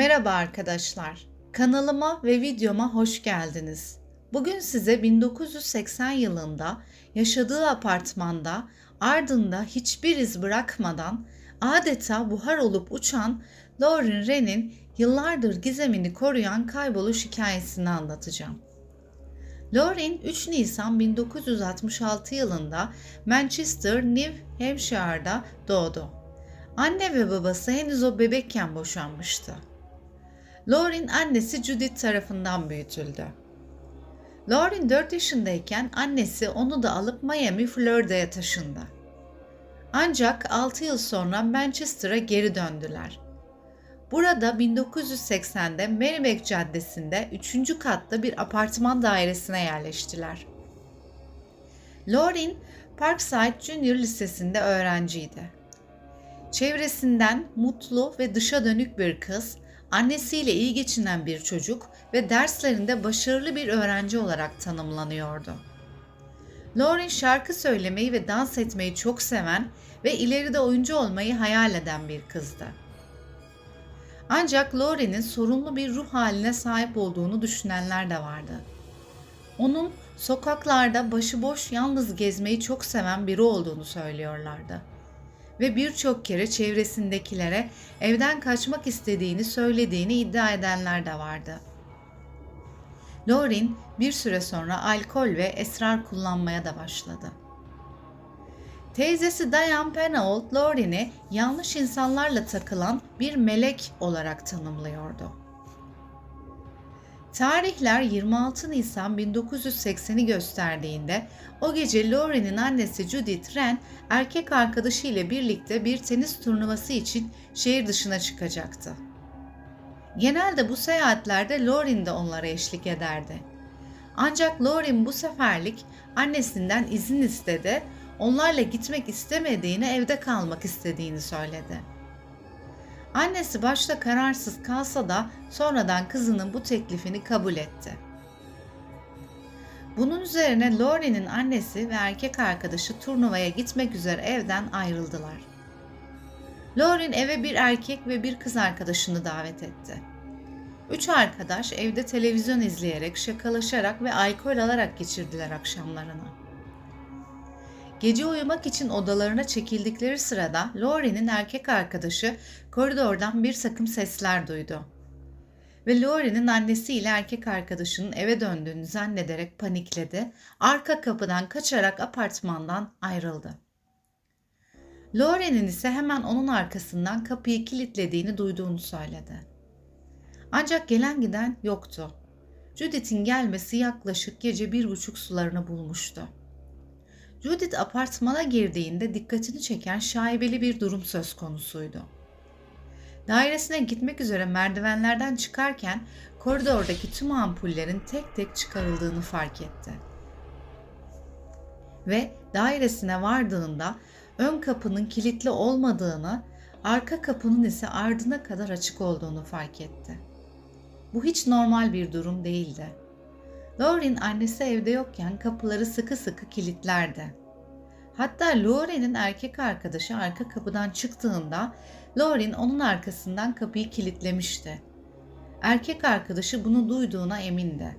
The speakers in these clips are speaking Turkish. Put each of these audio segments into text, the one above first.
Merhaba arkadaşlar. Kanalıma ve videoma hoş geldiniz. Bugün size 1980 yılında yaşadığı apartmanda ardında hiçbir iz bırakmadan adeta buhar olup uçan Lauren Wren'in yıllardır gizemini koruyan kayboluş hikayesini anlatacağım. Lauren 3 Nisan 1966 yılında Manchester, New Hampshire'da doğdu. Anne ve babası henüz o bebekken boşanmıştı. Lauren annesi Judith tarafından büyütüldü. Lauren 4 yaşındayken annesi onu da alıp Miami, Florida'ya taşındı. Ancak 6 yıl sonra Manchester'a geri döndüler. Burada 1980'de Merrimack Caddesi'nde 3. katta bir apartman dairesine yerleştiler. Lauren, Parkside Junior Lisesi'nde öğrenciydi. Çevresinden mutlu ve dışa dönük bir kız, annesiyle iyi geçinen bir çocuk ve derslerinde başarılı bir öğrenci olarak tanımlanıyordu. Lauren şarkı söylemeyi ve dans etmeyi çok seven ve ileride oyuncu olmayı hayal eden bir kızdı. Ancak Lauren'in sorunlu bir ruh haline sahip olduğunu düşünenler de vardı. Onun sokaklarda başıboş yalnız gezmeyi çok seven biri olduğunu söylüyorlardı ve birçok kere çevresindekilere evden kaçmak istediğini söylediğini iddia edenler de vardı. Lauren bir süre sonra alkol ve esrar kullanmaya da başladı. Teyzesi Diane Penhold Lauren'i yanlış insanlarla takılan bir melek olarak tanımlıyordu. Tarihler 26 Nisan 1980'i gösterdiğinde o gece Lauren'in annesi Judith Wren erkek arkadaşı ile birlikte bir tenis turnuvası için şehir dışına çıkacaktı. Genelde bu seyahatlerde Lauren de onlara eşlik ederdi. Ancak Lauren bu seferlik annesinden izin istedi, onlarla gitmek istemediğini, evde kalmak istediğini söyledi. Annesi başta kararsız kalsa da sonradan kızının bu teklifini kabul etti. Bunun üzerine Lauren'in annesi ve erkek arkadaşı turnuvaya gitmek üzere evden ayrıldılar. Lauren eve bir erkek ve bir kız arkadaşını davet etti. Üç arkadaş evde televizyon izleyerek, şakalaşarak ve alkol alarak geçirdiler akşamlarını. Gece uyumak için odalarına çekildikleri sırada Laurie'nin erkek arkadaşı koridordan bir takım sesler duydu. Ve Laurie'nin annesiyle erkek arkadaşının eve döndüğünü zannederek panikledi, arka kapıdan kaçarak apartmandan ayrıldı. Laurie'nin ise hemen onun arkasından kapıyı kilitlediğini duyduğunu söyledi. Ancak gelen giden yoktu. Judith'in gelmesi yaklaşık gece bir buçuk sularını bulmuştu. Judith apartmana girdiğinde dikkatini çeken şaibeli bir durum söz konusuydu. Dairesine gitmek üzere merdivenlerden çıkarken koridordaki tüm ampullerin tek tek çıkarıldığını fark etti. Ve dairesine vardığında ön kapının kilitli olmadığını, arka kapının ise ardına kadar açık olduğunu fark etti. Bu hiç normal bir durum değildi. Lauren annesi evde yokken kapıları sıkı sıkı kilitlerdi. Hatta Lauren'in erkek arkadaşı arka kapıdan çıktığında Lauren onun arkasından kapıyı kilitlemişti. Erkek arkadaşı bunu duyduğuna emindi.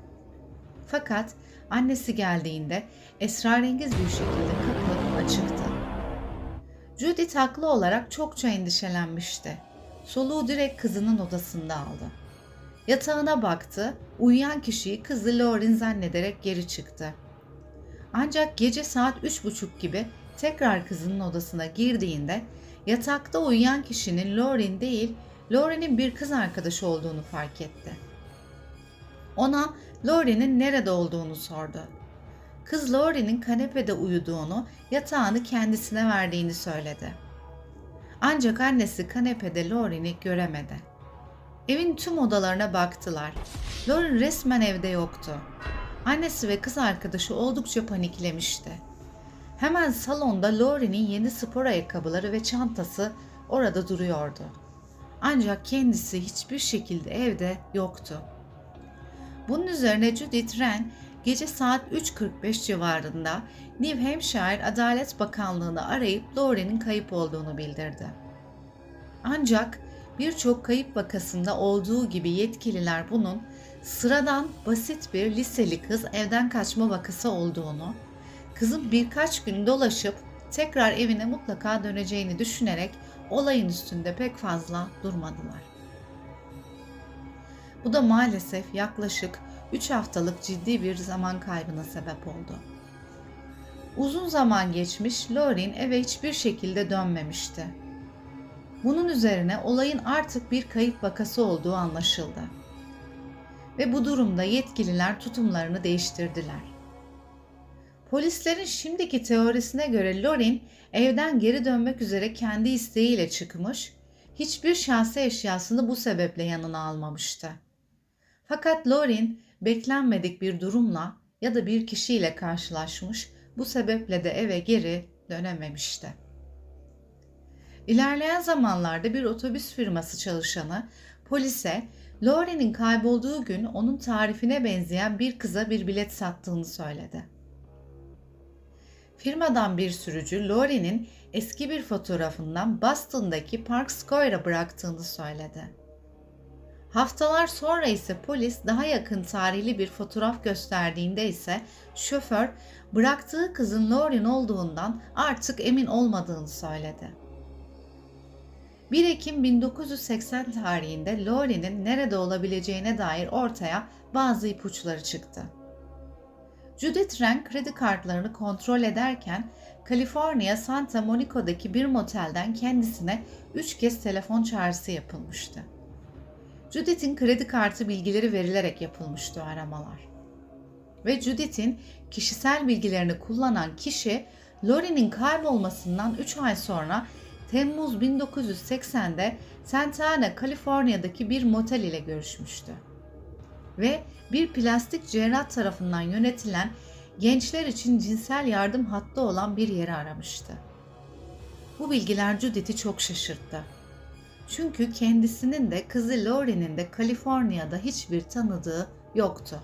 Fakat annesi geldiğinde esrarengiz bir şekilde kapı açıktı. Judith haklı olarak çokça endişelenmişti. Soluğu direkt kızının odasında aldı. Yatağına baktı, uyuyan kişiyi kızı Lauren zannederek geri çıktı. Ancak gece saat üç buçuk gibi tekrar kızının odasına girdiğinde yatakta uyuyan kişinin Lauren değil, Lauren'in bir kız arkadaşı olduğunu fark etti. Ona Lauren'in nerede olduğunu sordu. Kız Lauren'in kanepede uyuduğunu, yatağını kendisine verdiğini söyledi. Ancak annesi kanepede Lauren'i göremedi. Evin tüm odalarına baktılar. Lauren resmen evde yoktu. Annesi ve kız arkadaşı oldukça paniklemişti. Hemen salonda Lauren'in yeni spor ayakkabıları ve çantası orada duruyordu. Ancak kendisi hiçbir şekilde evde yoktu. Bunun üzerine Judith Wren gece saat 3.45 civarında New Hampshire Adalet Bakanlığı'nı arayıp Lauren'in kayıp olduğunu bildirdi. Ancak birçok kayıp vakasında olduğu gibi yetkililer bunun sıradan basit bir liseli kız evden kaçma vakası olduğunu, kızın birkaç gün dolaşıp tekrar evine mutlaka döneceğini düşünerek olayın üstünde pek fazla durmadılar. Bu da maalesef yaklaşık 3 haftalık ciddi bir zaman kaybına sebep oldu. Uzun zaman geçmiş, Lauren eve hiçbir şekilde dönmemişti. Bunun üzerine olayın artık bir kayıp vakası olduğu anlaşıldı. Ve bu durumda yetkililer tutumlarını değiştirdiler. Polislerin şimdiki teorisine göre Lauren evden geri dönmek üzere kendi isteğiyle çıkmış, hiçbir şahsi eşyasını bu sebeple yanına almamıştı. Fakat Lauren beklenmedik bir durumla ya da bir kişiyle karşılaşmış, bu sebeple de eve geri dönememişti. İlerleyen zamanlarda bir otobüs firması çalışanı polise Lauren'in kaybolduğu gün onun tarifine benzeyen bir kıza bir bilet sattığını söyledi. Firmadan bir sürücü Lauren'in eski bir fotoğrafından Boston'daki Park Square'a bıraktığını söyledi. Haftalar sonra ise polis daha yakın tarihli bir fotoğraf gösterdiğinde ise şoför bıraktığı kızın Lauren olduğundan artık emin olmadığını söyledi. 1 Ekim 1980 tarihinde Lauren'in nerede olabileceğine dair ortaya bazı ipuçları çıktı. Judith Rank kredi kartlarını kontrol ederken Kaliforniya Santa Monico'daki bir motelden kendisine 3 kez telefon çağrısı yapılmıştı. Judith'in kredi kartı bilgileri verilerek yapılmıştı aramalar. Ve Judith'in kişisel bilgilerini kullanan kişi Lori'nin kaybolmasından 3 ay sonra Temmuz 1980'de Santa Ana, Kaliforniya'daki bir motel ile görüşmüştü. Ve bir plastik cerrah tarafından yönetilen gençler için cinsel yardım hattı olan bir yeri aramıştı. Bu bilgiler Judith'i çok şaşırttı. Çünkü kendisinin de kızı Laurie'nin de Kaliforniya'da hiçbir tanıdığı yoktu.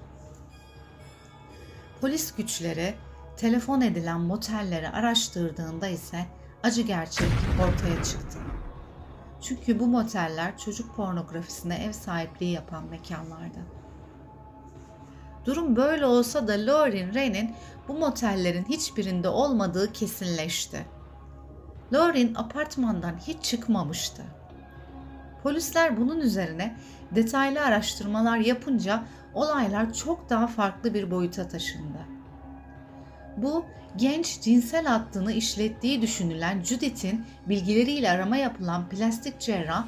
Polis güçleri telefon edilen motelleri araştırdığında ise acı gerçek ortaya çıktı. Çünkü bu moteller çocuk pornografisine ev sahipliği yapan mekanlardı. Durum böyle olsa da Lauren Ray'nin bu motellerin hiçbirinde olmadığı kesinleşti. Lauren apartmandan hiç çıkmamıştı. Polisler bunun üzerine detaylı araştırmalar yapınca olaylar çok daha farklı bir boyuta taşındı. Bu genç cinsel hattını işlettiği düşünülen Judith'in bilgileriyle arama yapılan plastik cerrah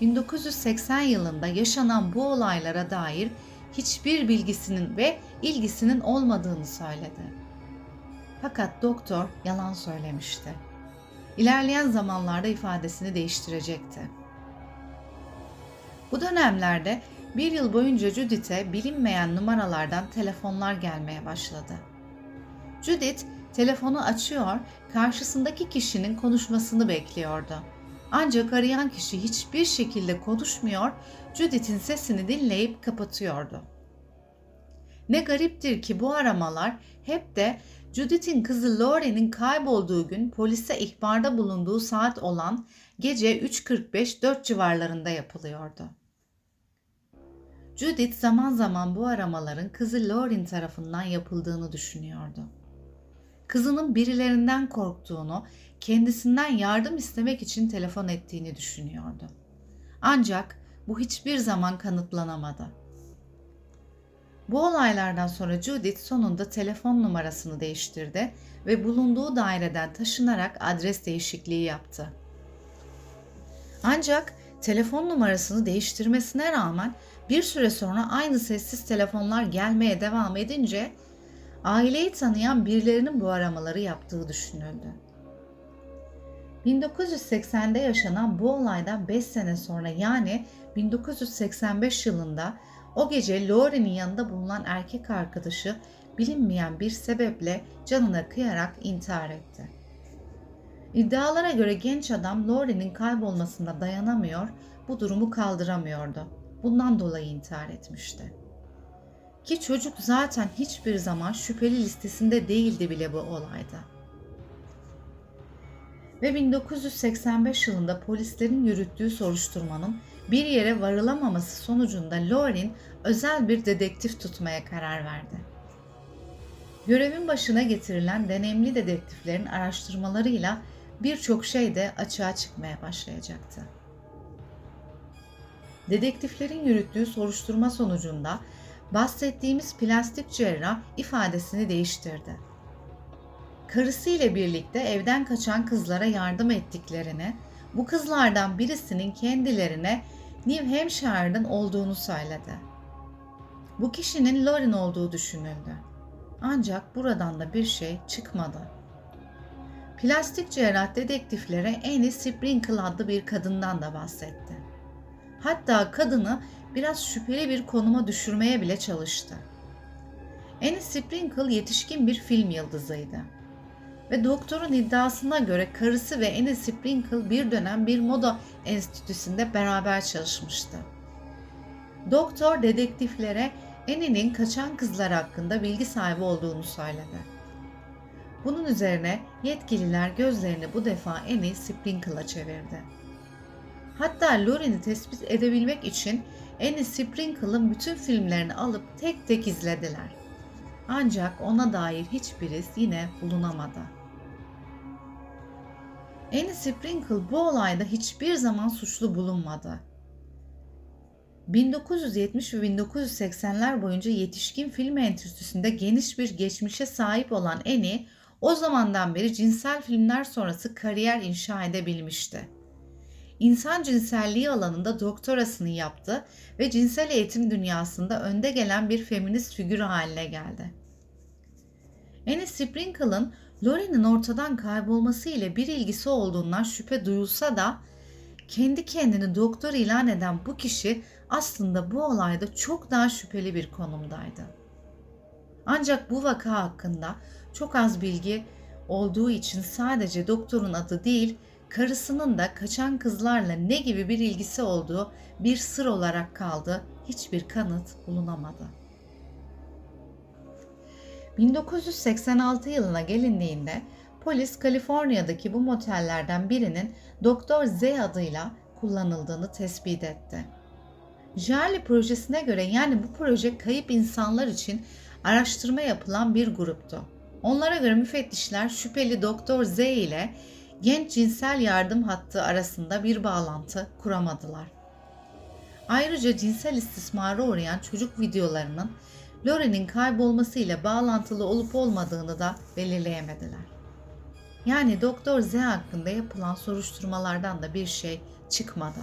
1980 yılında yaşanan bu olaylara dair hiçbir bilgisinin ve ilgisinin olmadığını söyledi. Fakat doktor yalan söylemişti. İlerleyen zamanlarda ifadesini değiştirecekti. Bu dönemlerde bir yıl boyunca Judith'e bilinmeyen numaralardan telefonlar gelmeye başladı. Judith telefonu açıyor, karşısındaki kişinin konuşmasını bekliyordu. Ancak arayan kişi hiçbir şekilde konuşmuyor, Judith'in sesini dinleyip kapatıyordu. Ne gariptir ki bu aramalar hep de Judith'in kızı Lauren'in kaybolduğu gün polise ihbarda bulunduğu saat olan gece 3.45-4 civarlarında yapılıyordu. Judith zaman zaman bu aramaların kızı Lauren tarafından yapıldığını düşünüyordu. Kızının birilerinden korktuğunu, kendisinden yardım istemek için telefon ettiğini düşünüyordu. Ancak bu hiçbir zaman kanıtlanamadı. Bu olaylardan sonra Judith sonunda telefon numarasını değiştirdi ve bulunduğu daireden taşınarak adres değişikliği yaptı. Ancak telefon numarasını değiştirmesine rağmen bir süre sonra aynı sessiz telefonlar gelmeye devam edince aileyi tanıyan birilerinin bu aramaları yaptığı düşünüldü. 1980'de yaşanan bu olaydan 5 sene sonra yani 1985 yılında o gece Lauren'in yanında bulunan erkek arkadaşı bilinmeyen bir sebeple canına kıyarak intihar etti. İddialara göre genç adam Lauren'in kaybolmasına dayanamıyor, bu durumu kaldıramıyordu. Bundan dolayı intihar etmişti. Ki çocuk zaten hiçbir zaman şüpheli listesinde değildi bile bu olayda. Ve 1985 yılında polislerin yürüttüğü soruşturmanın bir yere varılamaması sonucunda Lauren özel bir dedektif tutmaya karar verdi. Görevin başına getirilen deneyimli dedektiflerin araştırmalarıyla birçok şey de açığa çıkmaya başlayacaktı. Dedektiflerin yürüttüğü soruşturma sonucunda bahsettiğimiz plastik cerrah ifadesini değiştirdi. Karısı ile birlikte evden kaçan kızlara yardım ettiklerini, bu kızlardan birisinin kendilerine New Hampshire'dan olduğunu söyledi. Bu kişinin Lauren olduğu düşünüldü. Ancak buradan da bir şey çıkmadı. Plastik cerrah dedektiflere Annie Sprinkle adlı bir kadından da bahsetti. Hatta kadını biraz şüpheli bir konuma düşürmeye bile çalıştı. Annie Sprinkle yetişkin bir film yıldızıydı. Ve doktorun iddiasına göre karısı ve Annie Sprinkle bir dönem bir moda enstitüsünde beraber çalışmıştı. Doktor dedektiflere Annie'nin kaçan kızlar hakkında bilgi sahibi olduğunu söyledi. Bunun üzerine yetkililer gözlerini bu defa Annie Sprinkle'a çevirdi. Hatta Lauren'i tespit edebilmek için Annie Sprinkle'ın bütün filmlerini alıp tek tek izlediler. Ancak ona dair hiçbir iz yine bulunamadı. Annie Sprinkle bu olayda hiçbir zaman suçlu bulunmadı. 1970 ve 1980'ler boyunca yetişkin film enstitüsünde geniş bir geçmişe sahip olan Annie, o zamandan beri cinsel filmler sonrası kariyer inşa edebilmişti. İnsan cinselliği alanında doktorasını yaptı ve cinsel eğitim dünyasında önde gelen bir feminist figür haline geldi. Annie Sprinkle'ın Lauren'in ortadan kaybolması ile bir ilgisi olduğundan şüphe duyulsa da kendi kendini doktor ilan eden bu kişi aslında bu olayda çok daha şüpheli bir konumdaydı. Ancak bu vaka hakkında çok az bilgi olduğu için sadece doktorun adı değil, karısının da kaçan kızlarla ne gibi bir ilgisi olduğu bir sır olarak kaldı. Hiçbir kanıt bulunamadı. 1986 yılına gelindiğinde polis Kaliforniya'daki bu motellerden birinin Doktor Z adıyla kullanıldığını tespit etti. Jali projesine göre yani bu proje kayıp insanlar için araştırma yapılan bir gruptu. Onlara göre müfettişler şüpheli Doktor Z ile genç cinsel yardım hattı arasında bir bağlantı kuramadılar. Ayrıca cinsel istismara uğrayan çocuk videolarının Lore'nin kaybolması ile bağlantılı olup olmadığını da belirleyemediler. Yani Doktor Z hakkında yapılan soruşturmalardan da bir şey çıkmadı.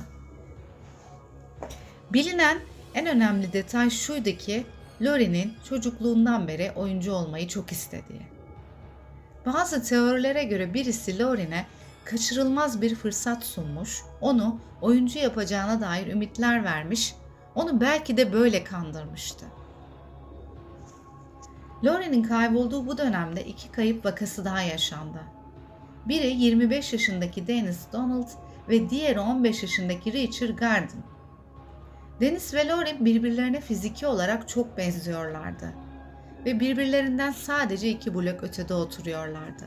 Bilinen en önemli detay şuydu ki Lore'nin çocukluğundan beri oyuncu olmayı çok istediği. Bazı teorilere göre birisi Lore'ne kaçırılmaz bir fırsat sunmuş, onu oyuncu yapacağına dair ümitler vermiş, onu belki de böyle kandırmıştı. Lore'nin kaybolduğu bu dönemde iki kayıp vakası daha yaşandı. Biri 25 yaşındaki Dennis Donald ve diğeri 15 yaşındaki Richard Garden. Dennis ve Lori birbirlerine fiziki olarak çok benziyorlardı ve birbirlerinden sadece iki blok ötede oturuyorlardı.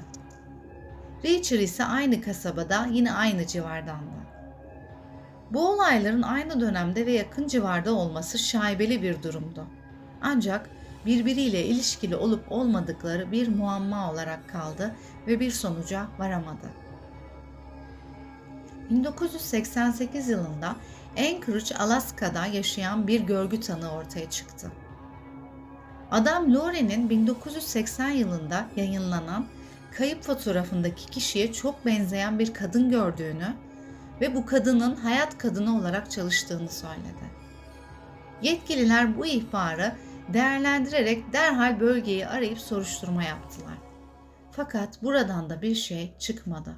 Richard ise aynı kasabada yine aynı civardandı. Bu olayların aynı dönemde ve yakın civarda olması şaibeli bir durumdu. Ancak birbiriyle ilişkili olup olmadıkları bir muamma olarak kaldı ve bir sonuca varamadı. 1988 yılında Anchorage, Alaska'da yaşayan bir görgü tanığı ortaya çıktı. Adam Lore'nin 1980 yılında yayınlanan kayıp fotoğrafındaki kişiye çok benzeyen bir kadın gördüğünü ve bu kadının hayat kadını olarak çalıştığını söyledi. Yetkililer bu ihbarı değerlendirerek derhal bölgeyi arayıp soruşturma yaptılar. Fakat buradan da bir şey çıkmadı.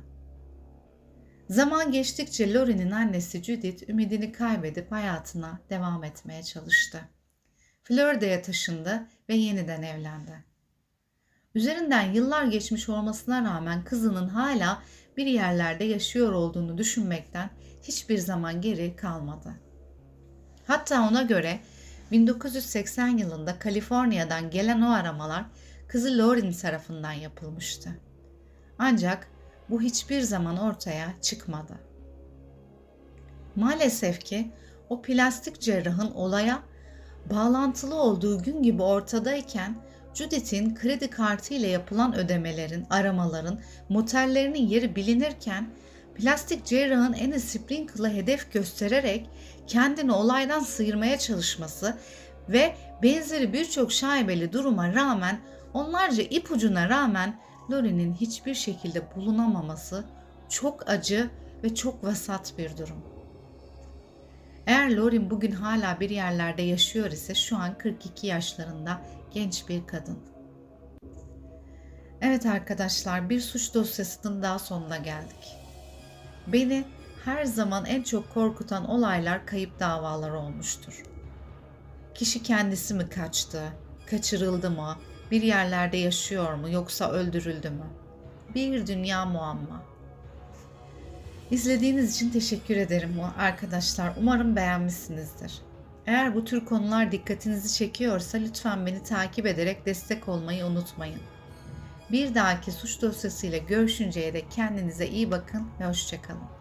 Zaman geçtikçe Lori'nin annesi Judith ümidini kaybedip hayatına devam etmeye çalıştı. Florida'ya taşındı ve yeniden evlendi. Üzerinden yıllar geçmiş olmasına rağmen kızının hala bir yerlerde yaşıyor olduğunu düşünmekten hiçbir zaman geri kalmadı. Hatta ona göre 1980 yılında Kaliforniya'dan gelen o aramalar kızı Lauren tarafından yapılmıştı. Ancak bu hiçbir zaman ortaya çıkmadı. Maalesef ki o plastik cerrahın olaya bağlantılı olduğu gün gibi ortadayken Judith'in kredi kartı ile yapılan ödemelerin, aramaların, motellerinin yeri bilinirken plastik cerrahın Anne Sprinkle'ı hedef göstererek kendini olaydan sıyırmaya çalışması ve benzeri birçok şaibeli duruma rağmen onlarca ipucuna rağmen Lori'nin hiçbir şekilde bulunamaması çok acı ve çok vasat bir durum. Eğer Lorin bugün hala bir yerlerde yaşıyor ise şu an 42 yaşlarında genç bir kadın. Evet arkadaşlar bir suç dosyasının daha sonuna geldik. Beni her zaman en çok korkutan olaylar kayıp davalar olmuştur. Kişi kendisi mi kaçtı, kaçırıldı mı, bir yerlerde yaşıyor mu yoksa öldürüldü mü? Bir dünya muamma. İzlediğiniz için teşekkür ederim arkadaşlar. Umarım beğenmişsinizdir. Eğer bu tür konular dikkatinizi çekiyorsa lütfen beni takip ederek destek olmayı unutmayın. Bir dahaki suç dosyasıyla görüşünceye dek kendinize iyi bakın ve hoşçakalın.